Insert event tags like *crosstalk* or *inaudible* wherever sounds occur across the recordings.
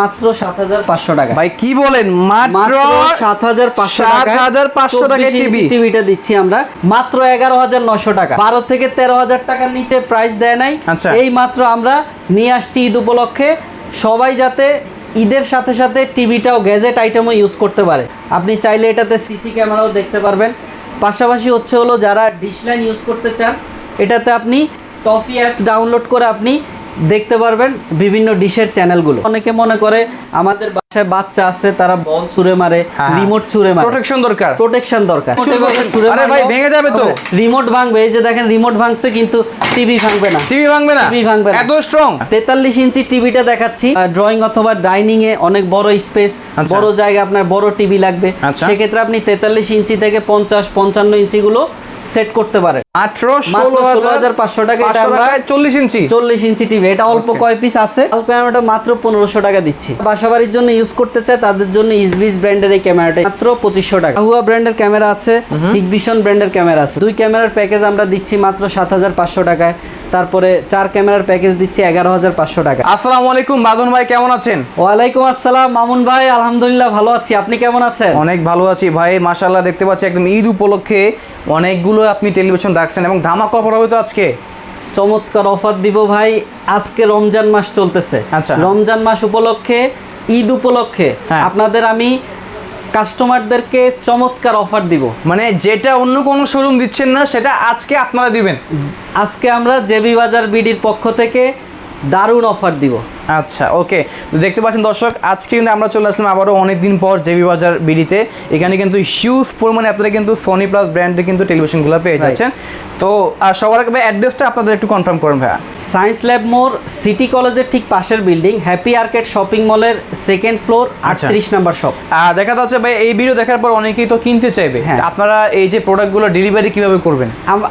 মাত্র সাত হাজার পাঁচশো টাকা। ভাই কি বলেন? মাত্র সাত হাজার পাঁচশো সাত হাজার পাঁচশো টাকায় টিভি। টিভিটা দিচ্ছি আমরা। মাত্র এগারো হাজার নশো টাকা। বারো থেকে তেরো হাজার টাকার নিচে প্রাইস দেয় নাই। আচ্ছা। এই মাত্র আমরা নিয়ে আসছি ঈদ উপলক্ষে। সবাই যাতে ঈদের সাথে সাথে টিভিটাও গ্যাজেট আইটেমও ইউজ করতে পারে। আপনি চাইলে এটাতে সিসি ক্যামেরাও দেখতে পারবেন। পাশাপাশি হচ্ছে হলো যারা ডিশ লাইন ইউজ করতে চান এটাতে আপনি টফি অ্যাপস ডাউনলোড করে আপনি দেখতে পারবেন বিভিন্ন ডিশের চ্যানেলগুলো অনেকে মনে করে আমাদের বাসায় বাচ্চা আছে তারা বল ছুঁড়ে মারে হ্যাঁ। রিমোট ছুঁড়ে মারে প্রোটেকশন দরকার প্রোটেকশন দরকার করুন। আরে ভাই, ভেঙে যাবে তো। রিমোট ভাঙবে এই যে দেখেন রিমোট ভাঙছে কিন্তু টিভি ভাঙবে না টিভি ভাঙবে না TV ভাঙবে না। এত স্ট্রং তেতাল্লিশ ইঞ্চি টিভিটা দেখাচ্ছি ড্রয়িং অথবা ডাইনিং এ অনেক বড় স্পেস আচ্ছা। বড় জায়গা আপনার বড় টিভি লাগবে আচ্ছা। সেক্ষেত্রে আপনি তেতাল্লিশ ইঞ্চি থেকে পঞ্চাশ পঞ্চান্ন ইঞ্চি গুলো সেট করতে পারে। মাত্র ষোলো হাজার পাঁচশো টাকা এটা আমরা- চল্লিশ ইঞ্চি। চল্লিশ ইঞ্চি টিভি এটা অল্প কয় পিস আছে? অল্প ক্যামেরাটা মাত্র পনেরোশো টাকা দিচ্ছি। বাসাবাড়ির জন্য ইউজ করতে চায় তাদের জন্য ইসবিস ব্র্যান্ডের এই ক্যামেরাটা মাত্র পঁচিশশো টাকা। হুয়া ব্র্যান্ডের ক্যামেরা আছে হিগভিশন ব্র্যান্ডের ক্যামেরা আছে। দুই ক্যামেরার প্যাকেজ আমরা দিচ্ছি মাত্র সাত হাজার পাঁচশো টাকায়। তারপরে চার ক্যামেরার প্যাকেজ দিচ্ছি এগারো হাজার পাঁচশো টাকা। আসসালামু আলাইকুম বাদন ভাই কেমন আছেন? ওয়ালাইকুম আসসালাম মামুন ভাই আলহামদুলিল্লাহ ভালো আছি। আপনি কেমন আছেন? অনেক ভালো আছি ভাই মাশাল্লাহ দেখতে পাচ্ছি একদম ঈদ উপলক্ষে অনেকগুলো আপনি টেলিভিশন রাখছেন এবং ধামাকা অফার হবে তো আজকে? চমৎকার অফার দিব ভাই আজকে রমজান মাস চলতেছে। আচ্ছা। রমজান মাস উপলক্ষে ঈদ উপলক্ষে হ্যাঁ। আপনাদের আমি কাস্টমারদেরকে চমৎকার অফার দিব। মানে যেটা অন্য কোনো শোরুম দিচ্ছেন না সেটা আজকে আপনারা দিবেন। আজকে আমরা জেবি বাজার বিডির পক্ষ থেকে দারুণ অফার দিব। আচ্ছা ওকে। তো দেখতে পাচ্ছেন দর্শক আজকে কিন্তু আমরা চলে আসলাম আবারও অনেক দিন পর জেবি বাজার বিডিতে। এখানে কিন্তু হিউজ পরিমাণে আপনারা কিন্তু সোনি প্লাস ব্র্যান্ডের কিন্তু টেলিভিশনগুলো পেয়ে যাচ্ছেন। তো আর সবার আগে অ্যাড্রেসটা আপনাদের একটু কনফার্ম করুন ভাইয়া। সায়েন্স ল্যাব মোর সিটি কলেজের ঠিক পাশের বিল্ডিং হ্যাপি আর্কেড শপিং মলের সেকেন্ড ফ্লোর। আটত্রিশ নাম্বার শপ আর দেখা যাচ্ছে ভাই এই ভিডিও দেখার পর অনেকেই তো কিনতে চাইবে। হ্যাঁ। আপনারা এই যে প্রোডাক্টগুলো ডেলিভারি কীভাবে করবেন?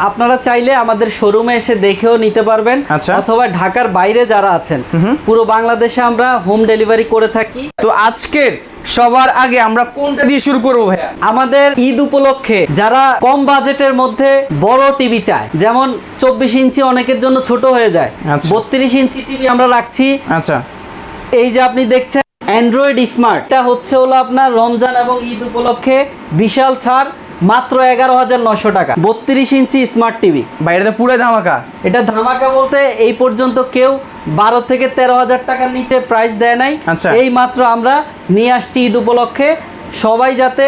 আপনারা চাইলে আমাদের শোরুমে এসে দেখেও নিতে পারবেন। আচ্ছা। অথবা ঢাকার বাইরে যারা আছেন পুরো বাংলাদেশে আমরা হোম ডেলিভারি করে থাকি। তো আজকের সবার আগে আমরা কোনটা দিয়ে শুরু করব ভাইয়া? আমাদের ঈদ উপলক্ষে যারা কম বাজেটের মধ্যে বড় টিভি চায় যেমন চব্বিশ ইঞ্চি অনেকের জন্য ছোট হয়ে যায় আচ্ছা। বত্রিশ ইঞ্চি টিভি আমরা রাখছি। আচ্ছা। এই যে আপনি দেখছেন অ্যান্ড্রয়েড স্মার্ট এটা হচ্ছে হলো আপনার রমজান এবং ঈদ উপলক্ষে বিশাল ছাড়। মাত্র এগারো হাজার নশো টাকা। বত্রিশ ইঞ্চি স্মার্ট টিভি বাইরে পুরো ধামাকা। এটা ধামাকা বলতে এই পর্যন্ত কেউ বারো থেকে তেরো হাজার টাকার নিচে প্রাইস দেয় নাই। আচ্ছা। এই মাত্র আমরা নিয়ে আসছি ঈদ উপলক্ষে। সবাই যাতে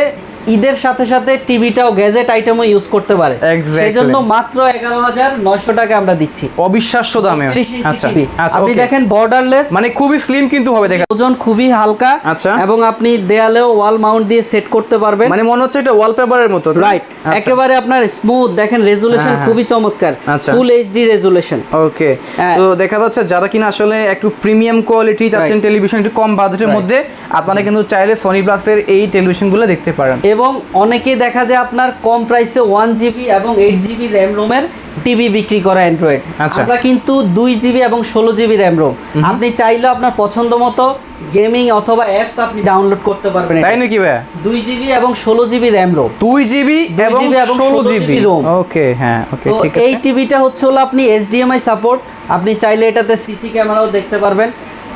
ঈদের সাথে সাথে টিভিটাও গ্যাজেট আইটেমও ইউজ করতে পারে। Exactly. সেজন্য মাত্র এগারো হাজার নশো টাকা আমরা দিচ্ছি। অবিশ্বাস্য দামে। আচ্ছা। আচ্ছা আপনি দেখেন বর্ডারলেস মানে খুবই স্লিম কিন্তু হবে দেখা ওজন খুবই হালকা। আচ্ছা। এবং আপনি দেয়ালেও ওয়াল মাউন্ট দিয়ে সেট করতে পারবেন। মানে মনে হচ্ছে এটা ওয়ালপেপারের মতো রাইট আচ্ছা। একেবারে আপনার স্মুথ দেখেন রেজুলেশন হ্যাঁ। খুবই চমৎকার। Full H D resolution okay. তো দেখা যাচ্ছে যারা কিনা আসলে একটু প্রিমিয়াম কোয়ালিটি চাচ্ছেন টেলিভিশন একটু কম বাজেটের মধ্যে আপনারা কিন্তু চাইলে সনি প্লাসের এই টেলিভিশনগুলো দেখতে পারেন। এবং অনেকেই দেখা যায় আপনার কম প্রাইসে ওয়ান জিবি এবং এইট জিবি র্যাম রোমের টিভি বিক্রি করা অ্যান্ড্রয়েড আচ্ছা। আমরা কিন্তু দুই জিবি এবং ষোলো জিবি র্যাম রোম আপনি চাইলে আপনার পছন্দ মতো গেমিং অথবা অ্যাপস আপনি ডাউনলোড করতে পারবেন তাই নাকি ভাইয়া? দুই জিবি এবং ষোলো জিবি র্যাম রোম দুই জিবি এবং ষোলো জিবি রোম ওকে হ্যাঁ ওকে ঠিক এই টিভিটা হচ্ছে হলো আপনি এইচডিএমআই সাপোর্ট আপনি চাইলে এটাতে সিসি ক্যামেরাও দেখতে পারবেন।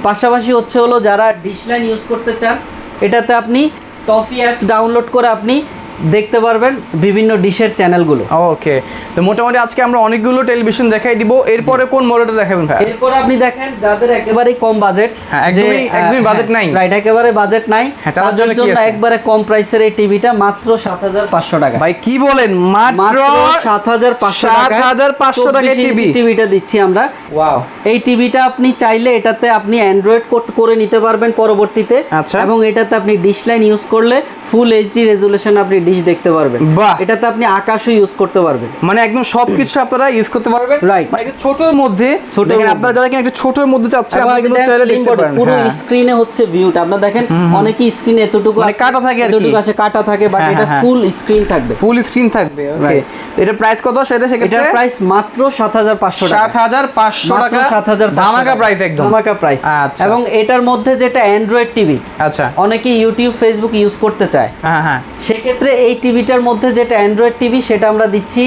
পাশাপাশি হচ্ছে হলো যারা ডিশ লাইন ইউজ করতে চান এটাতে আপনি টফি অ্যাপস ডাউনলোড করে আপনি দেখতে পারবেন বিভিন্ন ডিশের চ্যানেলগুলো। ওকে তো মোটামুটি আজকে আমরা অনেকগুলো টেলিভিশন দেখাই দিব। এরপরে কোন মডেলটা দেখাবেন ভাই? এরপর আপনি দেখেন যাদের একেবারেই কম বাজেট হ্যাঁ, একদমই- একদমই budget নাই। রাইট একেবারে বাজেট নাই। হ্যাঁ, তাদের তাদের জন্য কি আছে? একবারে কম প্রাইসের এই টিভিটা মাত্র সাত হাজার পাঁচশো টাকা। ভাই কি বলেন? মাত্র মাত্র সাত হাজার পাঁচশো সাত হাজার পাঁচশো টাকায় টিভি টিভিটা দিচ্ছি আমরা। ওয়াও এই টিভিটা আপনি চাইলে এটাতে আপনি অ্যান্ড্রয়েড করে নিতে পারবেন পরবর্তীতে। আচ্ছা। এবং এটাতে আপনি ডিশ লাইন ইউজ করলে ফুল এইচডি রেজুলেশন আপনি ডিশ দেখতে পারবেন। বাহ। এটাতে আপনি আকাশও ইউজ করতে পারবেন। মানে একদম সবকিছু আপনারা ইউজ করতে পারবেন। Right. মানে ছোটর মধ্যে দেখেন আপনারা যারা কিনা একটু ছোটর মধ্যে চাচ্ছেন আপনারা কিন্তু চাইলে দেখতে পারেন। পুরো হ্যাঁ। স্ক্রিনে হচ্ছে ভিউটা আপনারা দেখেন অনেকই স্ক্রিনে এতটুকু মানে কাটা থাকে আর এতটুকু আসে কাটা থাকে বাট হ্যাঁ, এটা হ্যাঁ, ফুল স্ক্রিন থাকবে। ফুল স্ক্রিন থাকবে ওকে এটা প্রাইস কত সেটা সেক্ষেত্রে? এটার প্রাইস মাত্র সাত হাজার পাঁচশো সাত টাকা হাজার পাঁচশো মাত্র টাকা 7,500 ধামাকা প্রাইস একদম। ধামাকা প্রাইস আচ্ছা, এবং আচ্ছা। এটার মধ্যে যেটা অ্যান্ড্রয়েড টিভি আচ্ছা। অনেকে ইউটিউব ফেসবুক ইউজ করতে চায়। হ্যাঁ হ্যাঁ। সেক্ষেত্রে এই টিভিটার মধ্যে যেটা অ্যান্ড্রয়েড টিভি সেটা আমরা দিচ্ছি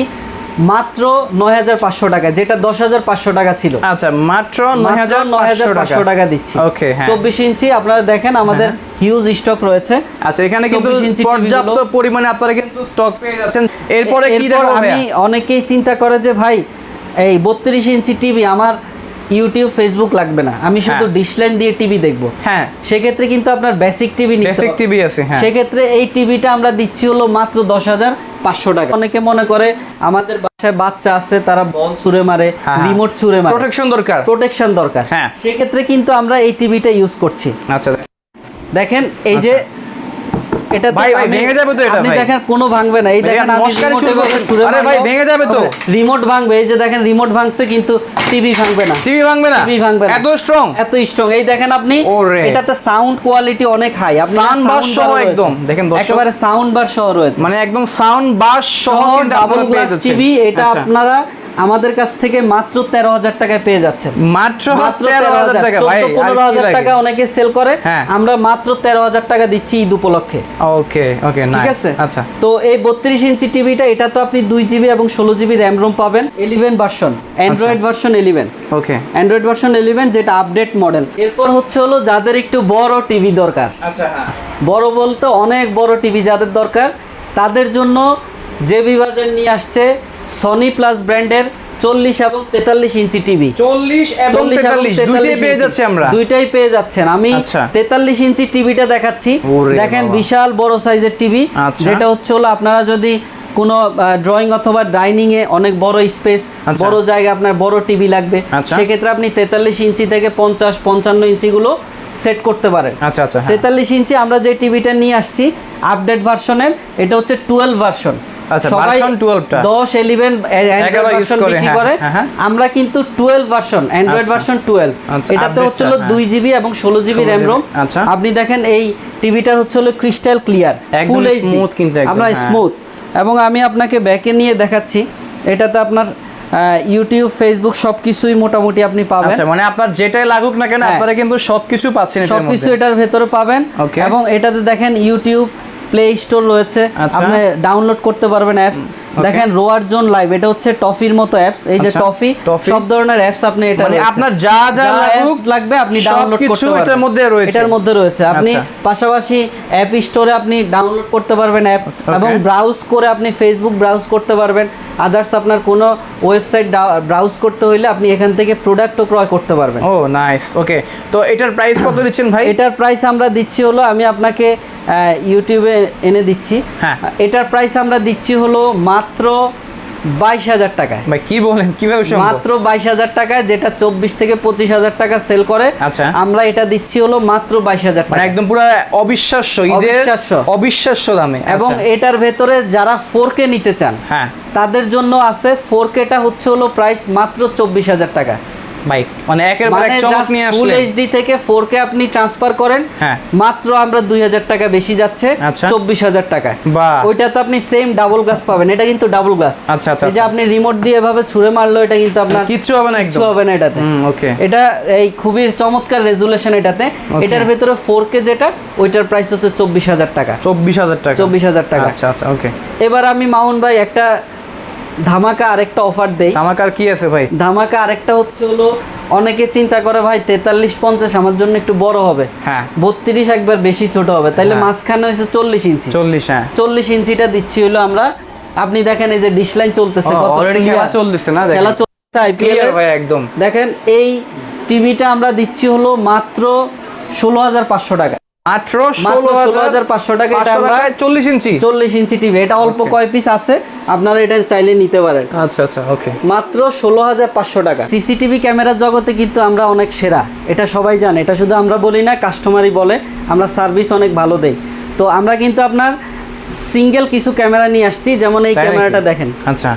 মাত্র নয় হাজার পাঁচশো টাকা যেটা দশ হাজার পাঁচশো টাকা ছিল। আচ্ছা মাত্র নয় হাজার নয় হাজার পাঁচশো টাকা দিচ্ছি। ওকে হ্যাঁ। চব্বিশ ইঞ্চি আপনারা দেখেন আমাদের হিউজ স্টক রয়েছে। আচ্ছা এখানে কিন্তু পর্যাপ্ত পরিমাণে আপনারা কিন্তু স্টক পেয়ে যাচ্ছেন। এরপরে কি আমি অনেকেই চিন্তা করে যে ভাই এই বত্রিশ ইঞ্চি টিভি আমার ইউটিউব ফেসবুক লাগবে না। আমি শুধু হ্যাঁ। ডিশ লাইন দিয়ে টিভি দেখব। হ্যাঁ। সেক্ষেত্রে কিন্তু আপনার বেসিক টিভি বেসিক টিভি আছে হ্যাঁ। সেক্ষেত্রে এই টিভিটা আমরা দিচ্ছি হলো মাত্র দশ হাজার পাঁচশো টাকা। অনেকে মনে করে আমাদের বাসায় বাচ্চা আছে তারা বল ছুঁড়ে মারে হ্যাঁ, হ্যাঁ। রিমোট ছুঁড়ে মারে। প্রোটেকশন দরকার। প্রোটেকশন দরকার। হ্যাঁ। সেক্ষেত্রে কিন্তু আমরা এই টিভিটা ইউজ করছি। আচ্ছা। দেখেন এই যে এটা ভাই, ভাই, ভেঙে যাবে তো এটা, আপনি দেখেন কোনো ভাঙবে না। এই দেখেন আর আমি মস্কারি remote শুরু করছেন। আরে ভাই, ভেঙে যাবে তো। রিমোট ভাঙবে। এই যে দেখেন রিমোট ভাঙছে কিন্তু টিভি ভাঙবে না। টিভি ভাঙবে না? টিভি ভাঙবে না। এত স্ট্রং এত স্ট্রং এই দেখেন আপনি এটাতে সাউন্ড কোয়ালিটি অনেক হাই আপনি Sound bar সহ একদম। দেখেন দর্শক। একেবারে সাউন্ড বার সহ রয়েছে। মানে একদম সাউন্ড বাস সহ ডাবল টিভি এটা আচ্ছা। আপনারা আমাদের কাছ থেকে মাত্র তেরো হাজার টাকায় পেয়ে যাচ্ছে মাত্র মাত্র তেরো হাজার টাকা পনেরো হাজার টাকা অনেকে সেল করে। হ্যাঁ। আমরা মাত্র তেরো হাজার টাকা দিচ্ছি ঈদ উপলক্ষে। ওকে ওকে ঠিক আছে? আচ্ছা। তো এই বত্রিশ ইঞ্চি টিভিটা এটা তো আপনি দুই জিবি এবং ষোলো জিবি র্যাম রোম পাবেন। Eleven version Android. Version eleven okay. Android version eleven যেটা আপডেট মডেল এরপর হচ্ছে হলো যাদের একটু বড় টিভি দরকার। আচ্ছা হ্যাঁ। বড় বলতে অনেক বড় টিভি যাদের দরকার তাদের জন্য যে বিভাজন নিয়ে আসছে সনি প্লাস ব্র্যান্ডের চল্লিশ এবং তেতাল্লিশ ইঞ্চি টিভি চল্লিশ দুইটাই পেয়ে ইঞ্চি। যাচ্ছি আমরা দুইটাই পেয়ে যাচ্ছেন আমি আচ্ছা। তেতাল্লিশ ইঞ্চি টিভিটা দেখাচ্ছি দেখেন বিশাল বড় সাইজের টিভি আচ্ছা। যেটা হচ্ছে হলো আপনারা যদি কোনো ড্রয়িং অথবা ডাইনিং এ অনেক বড় স্পেস আচ্ছা। বড় জায়গা আপনার বড় টিভি লাগবে। সেক্ষেত্রে আপনি তেতাল্লিশ ইঞ্চি থেকে পঞ্চাশ পঞ্চান্ন ইঞ্চিগুলো সেট করতে পারেন আচ্ছা আচ্ছা হ্যাঁ। তেতাল্লিশ ইঞ্চি আমরা যে টিভিটা নিয়ে আসছি আপডেট ভার্সনের এটা হচ্ছে টুয়েলভ ভার্সন আচ্ছা, version 12 টা। দশ ইলেভেন ভার্সন বিক্রি হ্যাঁ, করে হ্যাঁ, হ্যাঁ। আমরা কিন্তু টুয়েলভ ভার্সন অ্যান্ড্রয়েড আচ্ছা। ভার্সন আচ্ছা, এটাতে হচ্ছে জিবি এবং ষোলো জিবি র্যাম রোম। আপনি দেখেন এই টিভিটার হচ্ছে হলো crystal clear full HD smooth কিন্তু একদম, আমরা। স্মুথ এবং আমি আপনাকে ব্যাকে নিয়ে দেখাচ্ছি এটাতে আপনার ইউটিউব ফেসবুক সব কিছুই মোটামুটি আপনি পাবেন আচ্ছা মানে আপনার যেটাই লাগুক না কেন। আপনারা কিন্তু সবকিছু পাচ্ছেন সবকিছু এটার ভেতরে পাবেন এবং এটাতে দেখেন ইউটিউব প্লে স্টোর রয়েছে। আচ্ছা। আপনি ডাউনলোড করতে পারবেন অ্যাপস দেখেন রোয়ার জোন লাইভ এটা হচ্ছে টফির মতো অ্যাপস এই যে আচ্ছা, টফি টফি। সব ধরনের অ্যাপস আপনি এটা মানে আপনার যা যা লাগুক লাগবে আপনি ডাউনলোড করতে পারবেন। এটার মধ্যে রয়েছে। এটার মধ্যে রয়েছে। আপনি আচ্ছা। পাশাপাশি অ্যাপ স্টোরে আপনি ডাউনলোড করতে পারবেন অ্যাপ এবং ব্রাউজ করে আপনি ফেসবুক ব্রাউজ করতে পারবেন। আদার্স আপনার কোনো ওয়েবসাইট ব্রাউজ করতে হইলে আপনি এখান থেকে প্রোডাক্টও ক্রয় করতে পারবেন। ও নাইস ওকে তো এটার প্রাইস কত দিচ্ছেন ভাই? এটার প্রাইস আমরা দিচ্ছি হলো আমি আপনাকে ইউটিউবে এনে দিচ্ছি। হ্যাঁ। এটার প্রাইস আমরা দিচ্ছি হলো মাত্র বাইশ হাজার টাকায়। ভাই কি বলেন? কীভাবে মাত্র বাইশ হাজার টাকায় যেটা চব্বিশ থেকে পঁচিশ হাজার টাকা সেল করে আচ্ছা। আমরা এটা দিচ্ছি হলো মাত্র বাইশ হাজার মানে টাকা একদম পুরো অবিশ্বাস্য অবিশ্বাস্য। অবিশ্বাস্য দামে। এবং আচ্ছা। এটার ভেতরে যারা ফোর কে নিতে চান হ্যাঁ। তাদের জন্য আছে ফোর কেটা হচ্ছে হলো প্রাইস মাত্র চব্বিশ হাজার টাকা। ভাই মানে একের পর এক মানে চমক নিয়ে ফুল এইচডি থেকে ফোর কে আপনি ট্রান্সফার করেন। হ্যাঁ। মাত্র আমরা দুই হাজার টাকা বেশি যাচ্ছে আচ্ছা। চব্বিশ হাজার টাকা বাহ। ওইটা তো আপনি সেম ডাবল গ্লাস পাবেন। এটা কিন্তু ডাবল গ্লাস আচ্ছা, আচ্ছা, এই যে আচ্ছা। আপনি রিমোট দিয়ে এভাবে ছুঁড়ে মারলো এটা কিন্তু আপনার কিচ্ছু হবে না কিচ্ছু একদম হবে না এটাতে। okay. এটা এই খুবই চমৎকার রেজুলেশন এটাতে। এটার ভেতরে কে যেটা ওইটার প্রাইস হচ্ছে চব্বিশ হাজার টাকা। চব্বিশ হাজার টাকা। চব্বিশ হাজার টাকা। আচ্ছা আচ্ছা ওকে এবার আমি মাউন ভাই একটা ধামাকা আরেকটা অফার দেই। আর কি আছে ভাই? ধামাকা আরেকটা হচ্ছে হলো অনেকে চিন্তা করে ভাই তেতাল্লিশ পঞ্চাশ আমার জন্য একটু বড় হবে। হ্যাঁ। বত্রিশ একবার বেশি ছোট হবে তাইলে হ্যাঁ। মাঝখানে হয়েছে চল্লিশ ইঞ্চি। চল্লিশ হ্যাঁ। চল্লিশ ইঞ্চিটা দিচ্ছি হলো আমরা আপনি দেখেন এই যে ডিশ লাইন চলতেছে। খেলা চলতেছে না খেলা চলছে আইপিএল ভাই একদম। দেখেন এই টিভিটা আমরা দিচ্ছি হলো মাত্র ষোলো হাজার পাঁচশো টাকা মাত্র ষোলো ষোলো হাজার পাঁচশো টাকা এটা আমরা চল্লিশ ইঞ্চি। চল্লিশ ইঞ্চি টিভি। এটা অল্প কয় পিস আছে? আপনারা এটা চাইলে নিতে পারেন। আচ্ছা আচ্ছা ওকে মাত্র ষোলো হাজার পাঁচশো টাকা। সিসিটিভি ক্যামেরার জগতে কিন্তু আমরা অনেক সেরা। এটা সবাই জানে। এটা শুধু আমরা বলি না কাস্টমারই বলে। আমরা সার্ভিস অনেক ভালো দেই। তো আমরা কিন্তু আপনার সিঙ্গেল কিছু ক্যামেরা নিয়ে আসছি। যেমন এই ক্যামেরাটা দেখেন। আচ্ছা।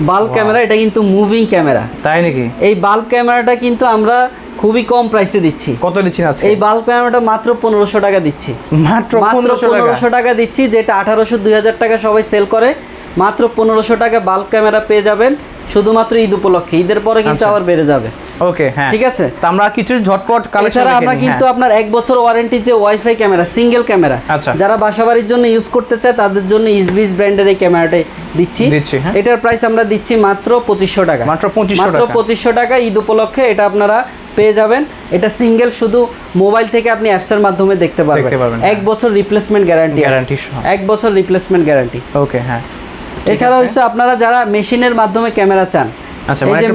বাল্ব ক্যামেরা এটা কিন্তু মুভিং ক্যামেরা। তাই নাকি? এই বাল্ব ক্যামেরাটা কিন্তু আমরা খুবই কম প্রাইসে দিচ্ছি। কত দিচ্ছেন আজকে? এই বাল্ব ক্যামেরাটা মাত্র পনেরোশো টাকা দিচ্ছি। মাত্র পনেরোশো টাকা? দিচ্ছি যেটা আঠারোশো দুই হাজার টাকা সবাই সেল করে। মাত্র পনেরোশো টাকা বাল্ব ক্যামেরা পেয়ে যাবেন শুধুমাত্র ঈদ উপলক্ষে। ঈদের পরে কিন্তু আচ্ছা। আবার বেড়ে যাবে। ওকে হ্যাঁ। ঠিক আছে? তো আমরা কিছু ঝটপট কালেকশন আমরা কিন্তু আপনার এক বছর ওয়ারেন্টি যে ওয়াইফাই ক্যামেরা সিঙ্গেল ক্যামেরা। যারা বাসাবাড়ির জন্য ইউজ করতে চায় তাদের জন্য ইসবিস ব্র্যান্ডের এই ক্যামেরাটাই দিচ্ছি। দিচ্ছি, হ্যাঁ। এটার প্রাইস আমরা দিচ্ছি মাত্র পঁচিশশো টাকা। মাত্র 2500 মাত্র। পঁচিশশো টাকা ঈদ উপলক্ষে এটা আপনারা পেয়ে যাবেন। এটা সিঙ্গেল শুধু মোবাইল থেকে আপনি অ্যাপসের মাধ্যমে দেখতে পারবেন। এক বছর রিপ্লেসমেন্ট গ্যারান্টি সহ। এক বছর রিপ্লেসমেন্ট গ্যারান্টি ওকে হ্যাঁ। এছাড়া হচ্ছে আপনারা যারা মেশিনের মাধ্যমে ক্যামেরা চান আচ্ছা, মানে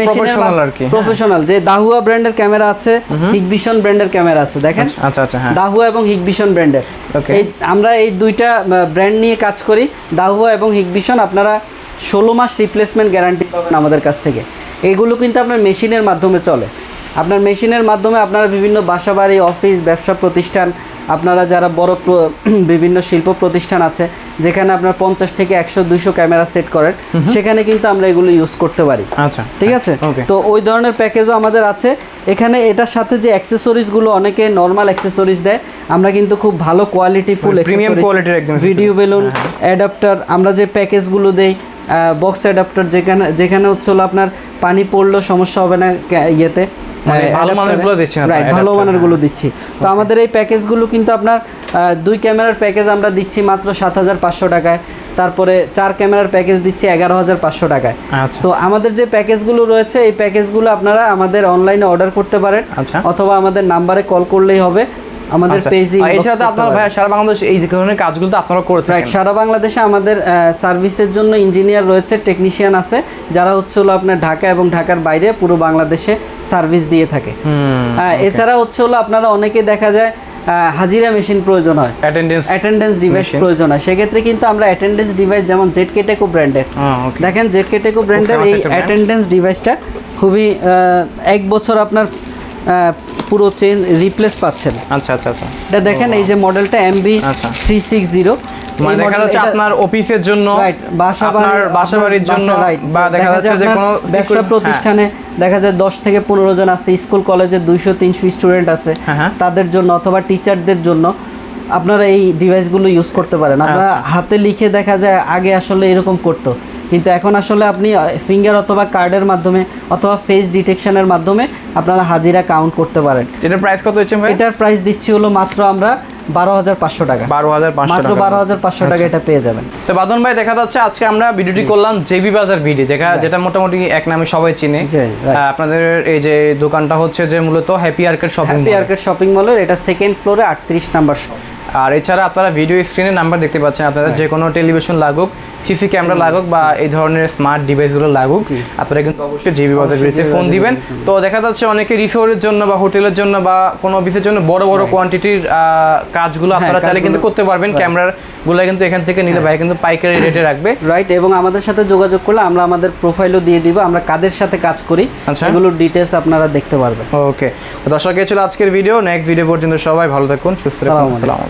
আর কি। প্রফেশনাল যে দাহুয়া ব্র্যান্ডের ক্যামেরা আছে হিগভিশন ব্র্যান্ডের ক্যামেরা আছে দেখেন। আচ্ছা, আচ্ছা আচ্ছা হ্যাঁ। দাহুয়া এবং হিগভিশন ব্র্যান্ডের এই আমরা এই দুইটা ব্র্যান্ড নিয়ে কাজ করি। দাহুয়া এবং হিগভিশন আপনারা ষোলো মাস রিপ্লেসমেন্ট গ্যারান্টি পাবেন আমাদের কাছ থেকে। এগুলো কিন্তু আপনার মেশিনের মাধ্যমে চলে। আপনার মেশিনের মাধ্যমে আপনারা বিভিন্ন বাসাবাড়ি অফিস ব্যবসা প্রতিষ্ঠান আপনারা যারা বড় *clears throat* বিভিন্ন শিল্প প্রতিষ্ঠান আছে যেখানে আপনার পঞ্চাশ থেকে একশো দুইশো ক্যামেরা সেট করেন সেখানে কিন্তু আমরা এগুলো ইউজ করতে পারি। আচ্ছা। ঠিক আছে? তো ওই ধরনের প্যাকেজও আমাদের আছে। এখানে এটার সাথে যে অ্যাক্সেসরিজগুলো অনেকে নর্মাল অ্যাক্সেসরিজ দেয় আমরা কিন্তু খুব ভালো কোয়ালিটি ফুল একদম ভিডিও বেলুন অ্যাডাপ্টার আমরা যে প্যাকেজগুলো দেই বক্স অ্যাডাপ্টার যেখানে যেখানে হচ্ছে হলো আপনার পানি পড়লেও সমস্যা হবে না ইয়েতে। মানে ভালো মানেরগুলো ভালো গুলো দিচ্ছি। তো আমাদের এই প্যাকেজগুলো কিন্তু আপনার দুই ক্যামেরার প্যাকেজ আমরা দিচ্ছি মাত্র সাত হাজার পাঁচশো টাকায়। তারপরে চার ক্যামেরার প্যাকেজ দিচ্ছি এগারো হাজার পাঁচশো টাকায়। আচ্ছা। তো আমাদের যে প্যাকেজগুলো রয়েছে এই প্যাকেজগুলো আপনারা আমাদের অনলাইনে অর্ডার করতে পারেন। আচ্ছা। অথবা আমাদের নাম্বারে কল করলেই হবে। আমাদের আচ্ছা। পেজে আর এছাড়া তো ভাই সারা বাংলাদেশ এই যে ধরনের কাজগুলো তো আপনারা করে থাকেন। সারা বাংলাদেশে আমাদের সার্ভিসের জন্য ইঞ্জিনিয়ার রয়েছে টেকনিশিয়ান আছে যারা হচ্ছে হলো আপনার ঢাকা এবং ঢাকার বাইরে পুরো বাংলাদেশে সার্ভিস দিয়ে থাকে। এছাড়া হচ্ছে হলো আপনারা অনেকে দেখা যায় হাজিরা মেশিন প্রয়োজন হয়। অ্যাটেন্ডেন্স অ্যাটেন্ডেন্স ডিভাইস প্রয়োজন হয়। সেক্ষেত্রে কিন্তু আমরা অ্যাটেন্ডেন্স ডিভাইস যেমন জেড কেটেকো ব্র্যান্ডের দেখেন জেড কেটেকো ব্র্যান্ডের এই। অ্যাটেন্ডেন্স ডিভাইসটা খুবই এক বছর আপনার পুরো চেঞ্জ রিপ্লেস পাচ্ছেন আচ্ছা আচ্ছা আচ্ছা এটা দেখেন এই যে মডেলটা এমবি। থ্রি সিক্স জিরো মানে দেখা যাচ্ছে আপনার অফিসের জন্য আপনার জন্য বা দেখা যাচ্ছে যে কোনো ব্যবসা হ্যাঁ। প্রতিষ্ঠানে দেখা যায় দশ থেকে পনেরো জন আছে স্কুল কলেজে দুইশো তিনশো স্টুডেন্ট আছে হ্যাঁ, হ্যাঁ। তাদের জন্য অথবা টিচারদের জন্য আপনারা এই ডিভাইসগুলো ইউজ করতে পারেন আপনারা আচ্ছা। হাতে লিখে দেখা যায় আগে আসলে এরকম করতো কিন্তু এখন আসলে আপনি ফিঙ্গার অথবা কার্ডের মাধ্যমে অথবা ফেস ডিটেকশনের মাধ্যমে আপনারা হাজিরা কাউন্ট করতে পারেন। এটার প্রাইস কত হচ্ছে এটার প্রাইস দিচ্ছি হলো মাত্র আমরা বারো হাজার পাঁচশো টাকা। বারো হাজার মাত্র বারো হাজার পাঁচশো টাকা এটা পেয়ে যাবেন। তো বাদন ভাই দেখা যাচ্ছে আজকে আমরা ভিডিওটি করলাম জেবি বাজার ভিডি যেটা যেটা মোটামুটি এক নামে সবাই চিনে। আপনাদের এই যে দোকানটা হচ্ছে যে মূলত Happy Arcade shopping Happy Arcade shopping মলের এটা সেকেন্ড ফ্লোরে আটত্রিশ নাম্বার শপ আর এছাড়া আপনারা ভিডিও স্ক্রিনে নাম্বার দেখতে পাচ্ছেন আপনারা যে কোনো টেলিভিশন লাগুক সিসি ক্যামেরা লাগুক বা এই ধরনের স্মার্ট ডিভাইসগুলো লাগুক আপনারা কিন্তু অবশ্যই জিবি বাজার ভিডিওতে ফোন দিবেন। তো দেখা যাচ্ছে অনেকে রিসোর্টের জন্য বা হোটেলের জন্য বা কোনো অফিসের জন্য বড় বড় কোয়ান্টিটির কাজগুলো আপনারা চাইলে কিন্তু করতে পারবেন। ক্যামেরারগুলো কিন্তু এখান থেকে নিলে ভাই কিন্তু পাইকারি রেটে রাখবে। রাইট এবং আমাদের সাথে যোগাযোগ করলে আমরা আমাদের প্রোফাইলও দিয়ে দিব আমরা কাদের সাথে কাজ করি আচ্ছা। এগুলোর ডিটেলস আপনারা দেখতে পারবেন। ওকে দর্শক এ ছিল আজকের ভিডিও নেক্সট ভিডিও পর্যন্ত সবাই ভালো থাকুন সুস্থ থাকুন। আসসালামু আলাইকুম।